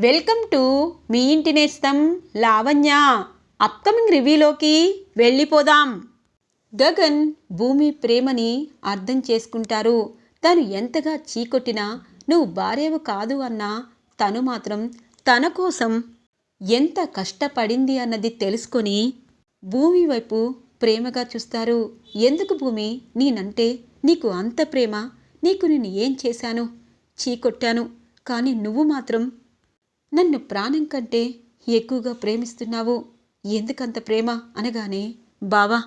Welcome to me ఇంటి నేస్తం Lavanya. Upcoming రివ్యూలోకి వెళ్ళిపోదాం. గగన్ భూమి ప్రేమని అర్థం చేసుకుంటారు. తను ఎంతగా చీకొట్టినా నువ్వు భార్యవు కాదు అన్నా తను మాత్రం తన కోసం ఎంత కష్టపడింది అన్నది తెలుసుకొని భూమి వైపు ప్రేమగా చూస్తారు. ఎందుకు భూమి? నేనంటే నీకు అంత ప్రేమ? నీకు నేను ఏం చేశాను? చీకొట్టాను. కానీ నువ్వు మాత్రం నన్ను ప్రాణం కంటే ఎక్కువగా ప్రేమిస్తున్నావు. ఎందుకంత ప్రేమ? అనగానే బావా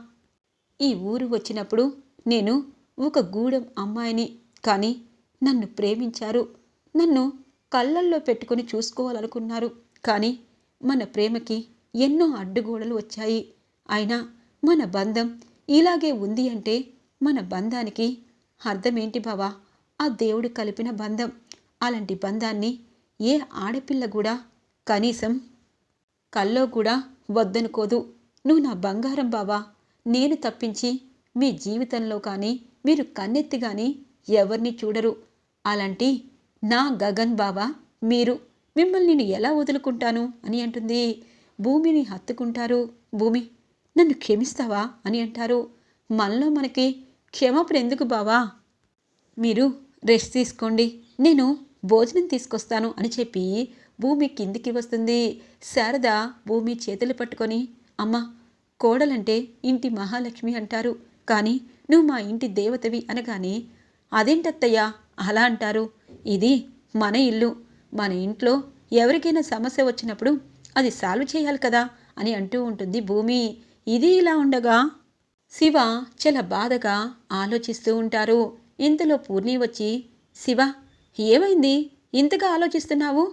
ఈ ఊరు వచ్చినప్పుడు నేను ఒక గూడెం అమ్మాయిని. కానీ నన్ను ప్రేమించారు. నన్ను కళ్ళల్లో పెట్టుకొని చూసుకోవాలనుకున్నారు. కానీ మన ప్రేమకి ఎన్నో అడ్డుగోడలు వచ్చాయి. అయినా మన బంధం ఇలాగే ఉంది అంటే మన బంధానికి అర్థమేంటి బావా? ఆ దేవుడు కలిపిన బంధం. అలాంటి బంధాన్ని ఏ ఆడపిల్ల కూడా కనీసం కల్లో కూడా వద్దనుకోదు. నువ్వు నా బంగారం బావా. నేను తప్పించి మీ జీవితంలో కానీ మీరు కన్నెత్తి కానీ ఎవరిని చూడరు. అలాంటి నా గగన్ బావా మీరు. మిమ్మల్ని నేను ఎలా వదులుకుంటాను అని అంటుంది. భూమిని హత్తుకుంటారు. భూమి నన్ను క్షమిస్తావా అని అంటారు. మనలో మనకి క్షమాపణ ఎందుకు బావా? మీరు రెస్ట్ తీసుకోండి. నేను భోజనం తీసుకొస్తాను అని చెప్పి భూమి కిందికి వస్తుంది. శారద భూమి చేతులు పట్టుకొని అమ్మ కోడలంటే ఇంటి మహాలక్ష్మి అంటారు. కానీ నువ్వు మా ఇంటి దేవతవి అనగానే అదేంటత్తయ్యా అలా అంటారు? ఇది మన ఇల్లు. మన ఇంట్లో ఎవరికైనా సమస్య వచ్చినప్పుడు అది సాల్వ్ చేయాలి కదా అని అంటూ ఉంటుంది భూమి. ఇది ఇలా ఉండగా శివ చాలా బాధగా ఆలోచిస్తూ ఉంటారు. ఇంతలో పూర్ణి వచ్చి శివ ఏమైంది? ఇంతగా ఆలోచిస్తున్నావు?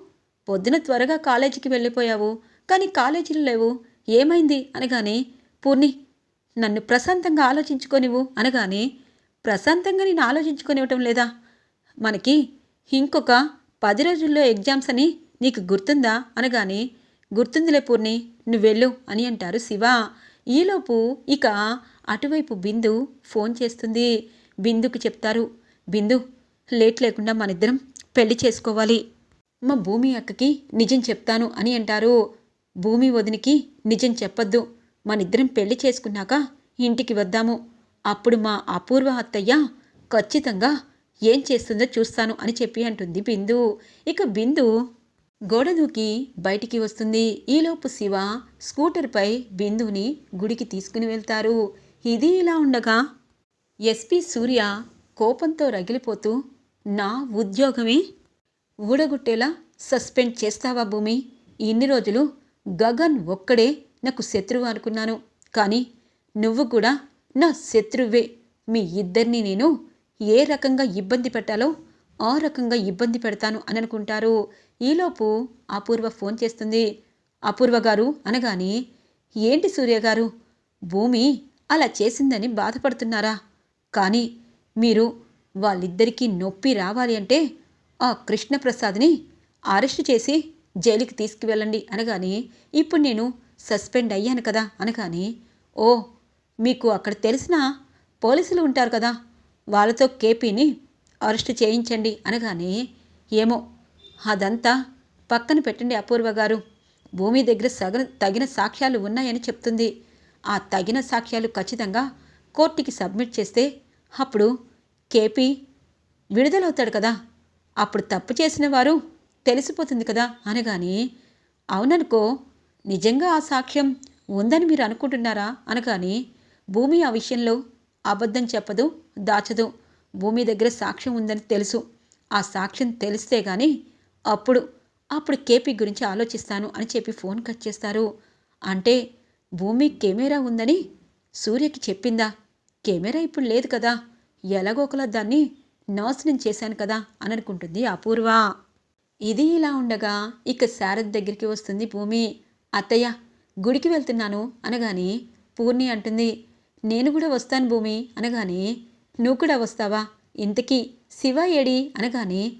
పొద్దున త్వరగా కాలేజీకి వెళ్ళిపోయావు కానీ కాలేజీలు లేవు. ఏమైంది? అనగానే పూర్ణి నన్ను ప్రశాంతంగా ఆలోచించుకోనివ్వు. అనగానే ప్రశాంతంగా నేను ఆలోచించుకొనివ్వటం లేదా? మనకి ఇంకొక పది రోజుల్లో ఎగ్జామ్స్ అని నీకు గుర్తుందా? అనగానే గుర్తుందిలే పూర్ణి నువ్వు వెళ్ళు అని అంటారు శివ. ఈలోపు ఇక అటువైపు బిందు ఫోన్ చేస్తుంది. బిందుకు చెప్తారు బిందు లేట్ లేకుండా మనిద్దరం పెళ్ళి చేసుకోవాలి. మా భూమి అక్కకి నిజం చెప్తాను అని అంటారు. భూమి వదినికి నిజం చెప్పొద్దు. మనిద్దరం పెళ్ళి చేసుకున్నాక ఇంటికి వద్దాము. అప్పుడు మా అపూర్వ అత్తయ్య ఖచ్చితంగా ఏం చేస్తుందో చూస్తాను అని చెప్పి అంటుంది బిందు. ఇక బిందు గోడ దూకి బయటికి వస్తుంది. ఈలోపు శివ స్కూటర్పై బిందుని గుడికి తీసుకుని వెళ్తారు. ఇది ఇలా ఉండగా ఎస్పి సూర్య కోపంతో రగిలిపోతూ నా ఉద్యోగమే ఊడగొట్టేలా సస్పెండ్ చేస్తావా భూమి? ఇన్ని రోజులు గగన్ ఒక్కడే నాకు శత్రువు అనుకున్నాను. కానీ నువ్వు కూడా నా శత్రువే. మీ ఇద్దరిని నేను ఏ రకంగా ఇబ్బంది పెట్టాలో ఆ రకంగా ఇబ్బంది పెడతాను అని అనుకుంటారు. ఈలోపు అపూర్వ ఫోన్ చేస్తుంది. అపూర్వ గారు అనగానే ఏంటి సూర్య గారు? భూమి అలా చేసిందని బాధపడుతున్నారా? కానీ మీరు వాళ్ళిద్దరికీ నొప్పి రావాలి అంటే ఆ కృష్ణప్రసాద్ని అరెస్ట్ చేసి జైలుకి తీసుకువెళ్ళండి అనగానే ఇప్పుడు నేను సస్పెండ్ అయ్యాను కదా అనగానే ఓ మీకు అక్కడ తెలిసిన పోలీసులు ఉంటారు కదా వాళ్ళతో కేపీని అరెస్ట్ చేయించండి అనగానే ఏమో అదంతా పక్కన పెట్టండి అపూర్వ గారు. భూమి దగ్గర సగ తగిన సాక్ష్యాలు ఉన్నాయని చెప్తుంది. ఆ తగిన సాక్ష్యాలు ఖచ్చితంగా కోర్టుకి సబ్మిట్ చేస్తే అప్పుడు కేపీ విడుదలవుతాడు కదా. అప్పుడు తప్పు చేసిన వారు తెలిసిపోతుంది కదా అనగానే అవుననుకో నిజంగా ఆ సాక్ష్యం ఉందని మీరు అనుకుంటున్నారా అనగానే భూమి ఆ విషయంలో అబద్ధం చెప్పదు దాచదు. భూమి దగ్గర సాక్ష్యం ఉందని తెలుసు. ఆ సాక్ష్యం తెలిస్తే గాని అప్పుడు అప్పుడు కేపీ గురించి ఆలోచిస్తాను అని చెప్పి ఫోన్ కట్ చేస్తారు. అంటే భూమి కెమెరా ఉందని సూర్యకి చెప్పిందా? కెమెరా ఇప్పుడు లేదు కదా. ఎలాగోకలా దాన్ని నాశనం చేశాను కదా అని అనుకుంటుంది అపూర్వ. ఇది ఇలా ఉండగా ఇక శారద్ దగ్గరికి వస్తుంది భూమి. అత్తయ్య గుడికి వెళ్తున్నాను అనగాని పూర్ణి అంటుంది. నేను కూడా వస్తాను భూమి అనగాని నువ్వు కూడా వస్తావా? ఇంతకీ శివ ఏడి అనగానే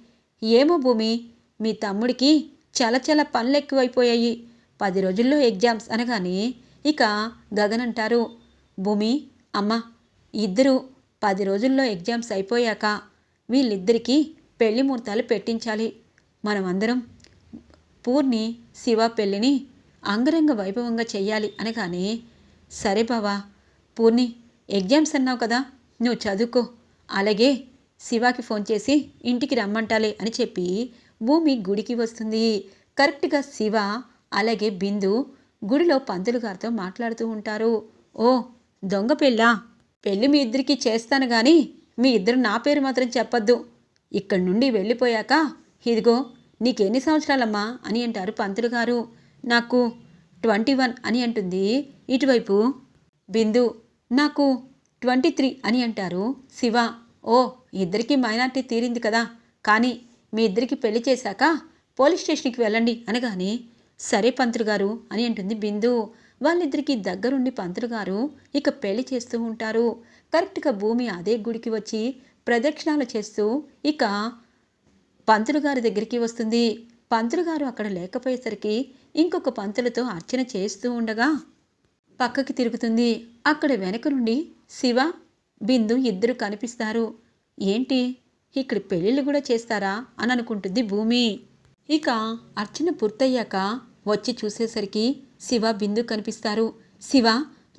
ఏమో భూమి మీ తమ్ముడికి చాలా చాలా పనులు ఎక్కువైపోయాయి. పది రోజుల్లో ఎగ్జామ్స్ అనగానే ఇక గగన్ అంటారు. భూమి అమ్మ ఇద్దరు పది రోజుల్లో ఎగ్జామ్స్ అయిపోయాక వీళ్ళిద్దరికీ పెళ్ళి ముహూర్తాలు పెట్టించాలి. మనమందరం పూర్ణి శివ పెళ్ళిని అంగరంగ వైభవంగా చెయ్యాలి అనగానే సరే బావా పూర్ణి ఎగ్జామ్స్ అన్నావు కదా నువ్వు చదువుకో. అలాగే శివాకి ఫోన్ చేసి ఇంటికి రమ్మంటాలే అని చెప్పి భూమి గుడికి వస్తుంది. కరెక్ట్గా శివ అలాగే బిందు గుడిలో పంతులు గారితో మాట్లాడుతూ ఉంటారు. ఓ దొంగ పెళ్ళా? పెళ్ళి మీ ఇద్దరికి చేస్తాను గాని మీ ఇద్దరు నా పేరు మాత్రం చెప్పొద్దు. ఇక్కడి నుండి వెళ్ళిపోయాక ఇదిగో నీకెన్ని సంవత్సరాలమ్మా అని అంటారు పంతులు గారు. నాకు ట్వంటీ వన్ అని అంటుంది. ఇటువైపు బిందు నాకు ట్వంటీ త్రీ అని అంటారు శివ. ఓ ఇద్దరికి మైనార్టీ తీరింది కదా. కానీ మీ ఇద్దరికి పెళ్ళి చేశాక పోలీస్ స్టేషన్కి వెళ్ళండి అనగానే సరే పంతులు గారు అని అంటుంది బిందు. వాళ్ళిద్దరికీ దగ్గరుండి పంతులు గారు ఇక పెళ్ళి చేస్తూ ఉంటారు. కరెక్ట్గా భూమి అదే గుడికి వచ్చి ప్రదక్షిణాలు చేస్తూ ఇక పంతులు గారి దగ్గరికి వస్తుంది. పంతులు గారు అక్కడ లేకపోయేసరికి ఇంకొక పంతులతో అర్చన చేస్తూ ఉండగా పక్కకి తిరుగుతుంది. అక్కడ వెనక నుండి శివ బిందు ఇద్దరు కనిపిస్తారు. ఏంటి? ఇక్కడ పెళ్ళిళ్ళు కూడా చేస్తారా? అని అనుకుంటుంది భూమి. ఇక అర్చన పూర్తయ్యాక వచ్చి చూసేసరికి శివ బిందు కనిపిస్తారు. శివ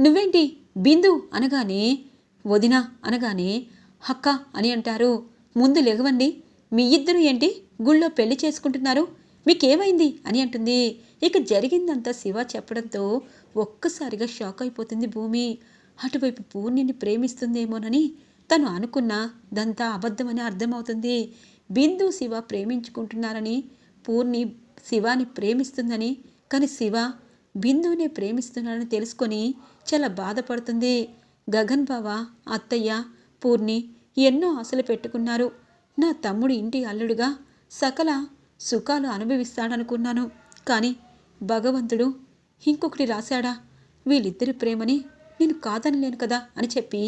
నువ్వేంటి? బిందు అనగానే వదిన అనగానే హక్క అని అంటారు. ముందు లెగవండి మీ ఇద్దరు ఏంటి? గుళ్ళో పెళ్ళి చేసుకుంటున్నారు. మీకేమైంది? అని అంటుంది. ఇక జరిగిందంతా శివ చెప్పడంతో ఒక్కసారిగా షాక్ అయిపోతుంది భూమి. అటువైపు పూర్ణిని ప్రేమిస్తుందేమోనని తను అనుకున్న దంతా అబద్ధమని అర్థమవుతుంది. బిందు శివ ప్రేమించుకుంటున్నారని పూర్ణి శివాని ప్రేమిస్తుందని కానీ శివ బిందుని ప్రేమిస్తున్నాడని తెలుసుకొని చాలా బాధపడుతుంది. గగన్ బావ అత్తయ్య పూర్ణి ఎన్నో ఆశలు పెట్టుకున్నారు. నా తమ్ముడు ఇంటి అల్లుడుగా సకల సుఖాలు అనుభవిస్తాడనుకున్నాను. కానీ భగవంతుడు ఇంకొకటి రాశాడా? వీళ్ళిద్దరి ప్రేమని నేను కాదనలేను కదా అని చెప్పి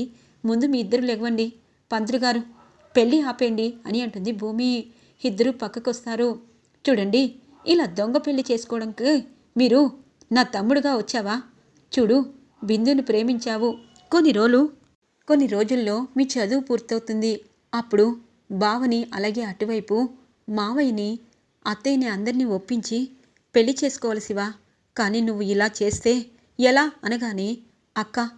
ముందు మీ ఇద్దరు లెగవండి పంతులు గారు పెళ్ళి ఆపేయండి అని అంటుంది భూమి. ఇద్దరు పక్కకొస్తారు. చూడండి ఇలా దొంగ పెళ్ళి చేసుకోవడానికి మీరు నా తమ్ముడుగా వచ్చావా? చూడు బిందుని ప్రేమించావు. కొన్ని రోజులు కొన్ని రోజుల్లో మీ చదువు పూర్తవుతుంది. అప్పుడు బావని అలాగే అటువైపు మావయ్యని అత్తయ్యని అందరినీ ఒప్పించి పెళ్ళి చేసుకోవలసివా? కానీ నువ్వు ఇలా చేస్తే ఎలా అనగానే అక్క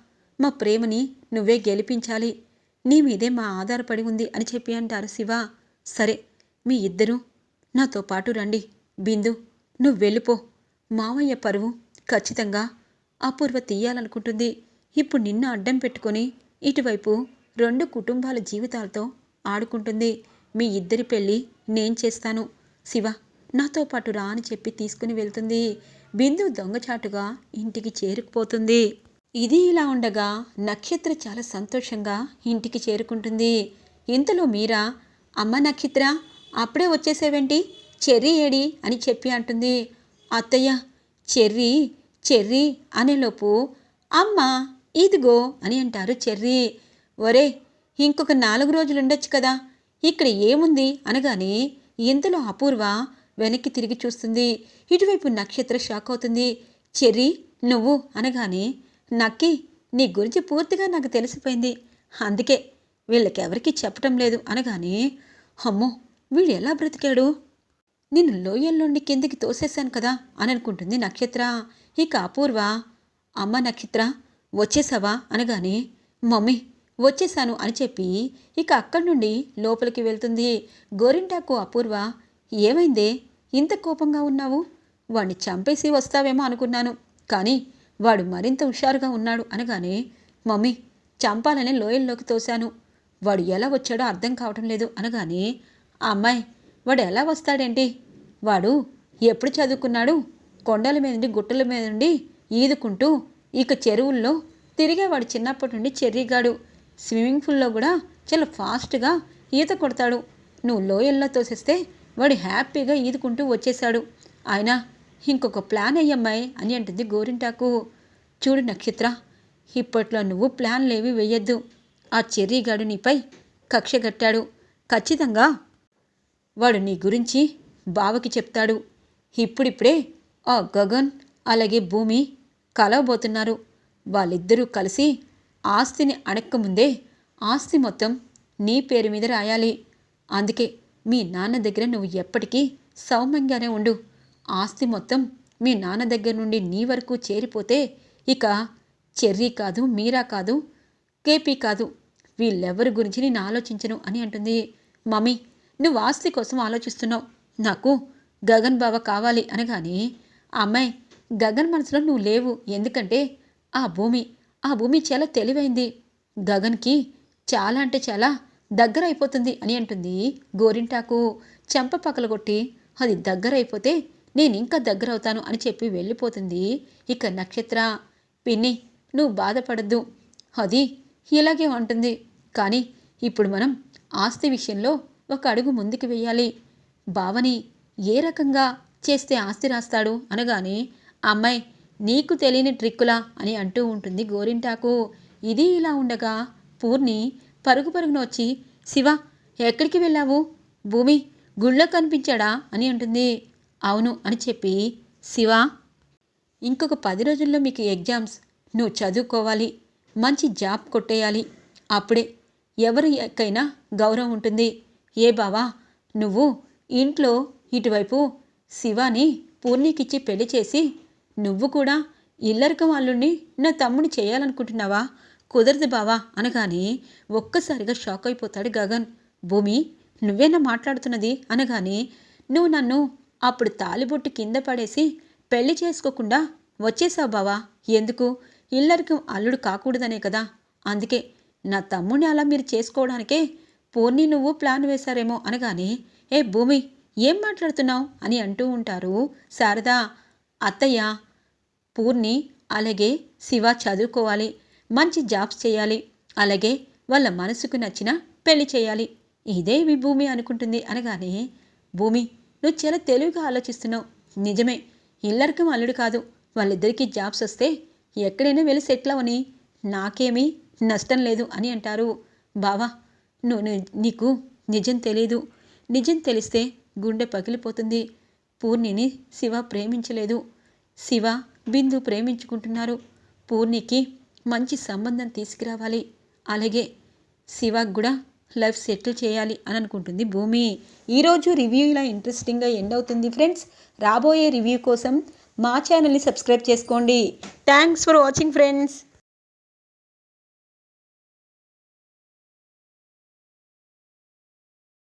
మా ప్రేమని నువ్వే గెలిపించాలి. నీ మీదే మా ఆధారపడి ఉంది అని చెప్పి అంటారు శివ. సరే మీ ఇద్దరూ నాతో పాటు రండి. బిందు నువ్వు వెళ్ళిపో. మావయ్య పరువు ఖచ్చితంగా అపూర్వ తీయాలనుకుంటుంది. ఇప్పుడు నిన్ను అడ్డం పెట్టుకొని ఇటువైపు రెండు కుటుంబాల జీవితాలతో ఆడుకుంటుంది. మీ ఇద్దరి పెళ్ళి నేను చేస్తాను. శివ నాతో పాటు రా అని చెప్పి తీసుకుని వెళ్తుంది. బిందు దొంగచాటుగా ఇంటికి చేరుకుపోతుంది. ఇది ఇలా ఉండగా నక్షత్ర చాలా సంతోషంగా ఇంటికి చేరుకుంటుంది. ఇంతలో మీరా అమ్మ నక్షత్ర అప్పుడే వచ్చేసేవేంటి? Cherry AD? అని చెప్పి అంటుంది. అత్తయ్య చెర్రీ చెర్రీ అనేలోపు అమ్మ ఇదిగో అని అంటారు చెర్రీ. ఒరే ఇంకొక నాలుగు రోజులు ఉండొచ్చు కదా ఇక్కడ ఏముంది అనగానే ఇంతలో అపూర్వ వెనక్కి తిరిగి చూస్తుంది. ఇటువైపు నక్షత్ర షాక్ అవుతుంది. చెర్రీ నువ్వు అనగానే నక్కి నీ గురించి పూర్తిగా నాకు తెలిసిపోయింది. అందుకే వీళ్ళకెవరికి చెప్పటం లేదు అనగానే అమ్మో వీడు ఎలా బ్రతికాడు? నిన్ను లోయల్లోండి కిందికి తోసేశాను కదా అని అనుకుంటుంది నక్షత్ర. ఇక అపూర్వ అమ్మ నక్షత్ర వచ్చేసావా అనగానే మమ్మీ వచ్చేసాను అని చెప్పి ఇక అక్కడి నుండి లోపలికి వెళ్తుంది. గోరింటాకు అపూర్వ ఏమైందే? ఇంత కోపంగా ఉన్నావు? వాడిని చంపేసి వస్తావేమో అనుకున్నాను. కానీ వాడు మరింత హుషారుగా ఉన్నాడు అనగానే మమ్మీ చంపాలని లోయల్లోకి తోశాను. వాడు ఎలా వచ్చాడో అర్థం కావటం లేదు అనగానే ఆ అమ్మాయి వాడు ఎలా వస్తాడేంటి? వాడు ఎప్పుడు చదువుకున్నాడు? కొండల మీద నుండి గుట్టల మీద నుండి ఈదుకుంటూ ఇక చెరువుల్లో తిరిగేవాడు చిన్నప్పటి నుండి చెర్రీగాడు. స్విమ్మింగ్ పూల్లో కూడా చాలా ఫాస్ట్గా ఈత కొడతాడు. నువ్వు లోయల్లో తోసేస్తే వాడు హ్యాపీగా ఈదుకుంటూ వచ్చేశాడు. ఆయన ఇంకొక ప్లాన్ అయ్యమ్మాయి అని అంటుంది గోరింటాకు. చూడు నక్షత్ర ఇప్పట్లో నువ్వు ప్లాన్లేవి వేయొద్దు. ఆ చెర్రీగాడు నీపై కక్ష కట్టాడు. ఖచ్చితంగా వాడు నీ గురించి బావకి చెప్తాడు. ఇప్పుడిప్పుడే ఆ గగన్ అలాగే భూమి కలవబోతున్నారు. వాళ్ళిద్దరూ కలిసి ఆస్తిని అడక్కముందే ఆస్తి మొత్తం నీ పేరు మీద రాయాలి. అందుకే మీ నాన్న దగ్గర నువ్వు ఎప్పటికీ సౌమ్యంగానే ఉండు. ఆస్తి మొత్తం మీ నాన్న దగ్గర నుండి నీ వరకు చేరిపోతే ఇక చెర్రీ కాదు మీరా కాదు కేపీ కాదు. వీళ్ళెవరి గురించి నేను ఆలోచించను అని అంటుంది. మమ్మీ నువ్వు ఆస్తి కోసం ఆలోచిస్తున్నావు. నాకు గగన్ బావ కావాలి అనగానే ఆ అమ్మాయి గగన్ మనసులో నువ్వు లేవు. ఎందుకంటే ఆ భూమి ఆ భూమి చాలా తెలివైంది. గగన్కి చాలా అంటే చాలా దగ్గర అయిపోతుంది అని అంటుంది గోరింటాకు. చెంప పగలగొట్టి అది దగ్గర అయిపోతే నేను ఇంకా దగ్గర అవుతాను అని చెప్పి వెళ్ళిపోతుంది ఇక నక్షత్ర. పిన్ని నువ్వు బాధపడద్దు. అది ఇలాగే ఉంటుంది. కానీ ఇప్పుడు మనం ఆస్తి విషయంలో ఒక అడుగు ముందుకు వెయ్యాలి భావని ఏ రకంగా చేస్తే ఆస్తి రాస్తాడు? అనగానే అమ్మాయి నీకు తెలియని ట్రిక్కులా అని అంటూ ఉంటుంది గోరింటాకు. ఇది ఇలా ఉండగా పూర్ణి పరుగు పరుగున వచ్చి శివ ఎక్కడికి వెళ్ళావు? భూమి గుళ్ళో కనిపించాడా? అని అంటుంది. అవును అని చెప్పి శివ ఇంకొక పది రోజుల్లో మీకు ఎగ్జామ్స్. నువ్వు చదువుకోవాలి. మంచి జాబ్ కొట్టేయాలి. అప్పుడే ఎవరికైనా గౌరవం ఉంటుంది. ఏ బావా నువ్వు ఇంట్లో ఇటువైపు శివాని పూర్ణికిచ్చి పెళ్ళి చేసి నువ్వు కూడా ఇల్లరిక వాళ్ళుండి నా తమ్ముడు చేయాలనుకుంటున్నావా? కుదరదు బావా అనగానే ఒక్కసారిగా షాక్ అయిపోతాడు గగన్. భూమి నువ్వేనా మాట్లాడుతున్నది? అనగానే నువ్వు నన్ను అప్పుడు తాలిబొట్టు కింద పడేసి పెళ్ళి చేసుకోకుండా వచ్చేసావు బావా. ఎందుకు? ఇల్లరికం అల్లుడు కాకూడదనే కదా. అందుకే నా తమ్ముడిని అలా మీరు చేసుకోవడానికే పూర్ణి నువ్వు ప్లాన్ వేశారేమో అనగానే ఏ భూమి ఏం మాట్లాడుతున్నావు? అని అంటూ ఉంటారు శారదా. అత్తయ్య పూర్ణి అలాగే శివ చదువుకోవాలి మంచి జాబ్స్ చేయాలి అలాగే వాళ్ళ మనసుకు నచ్చిన పెళ్ళి చేయాలి. ఇదే మీ భూమి అనుకుంటుంది అనగానే భూమి నువ్వు చాలా తెలివిగా ఆలోచిస్తున్నావు. నిజమే ఇల్లరికం అల్లుడు కాదు. వాళ్ళిద్దరికీ జాబ్స్ వస్తే ఎక్కడైనా వెళ్ళి సెటిల్ అవని నాకేమీ నష్టం లేదు అని అంటారు. బావా నువ్వు నీకు నిజం తెలియదు నిజం తెలిస్తే గుండె పగిలిపోతుంది. పూర్ణిని శివ ప్రేమించలేదు. శివ బిందు ప్రేమించుకుంటున్నారు. పూర్ణికి మంచి సంబంధం తీసుకురావాలి. అలాగే శివకు కూడా లైఫ్ సెటిల్ చేయాలి అని అనుకుంటుంది భూమి. ఈరోజు రివ్యూ ఇలా ఇంట్రెస్టింగ్గా ఎండ్ అవుతుంది ఫ్రెండ్స్. రాబోయే రివ్యూ కోసం మా ఛానల్ని సబ్స్క్రైబ్ చేసుకోండి. Thanks for watching friends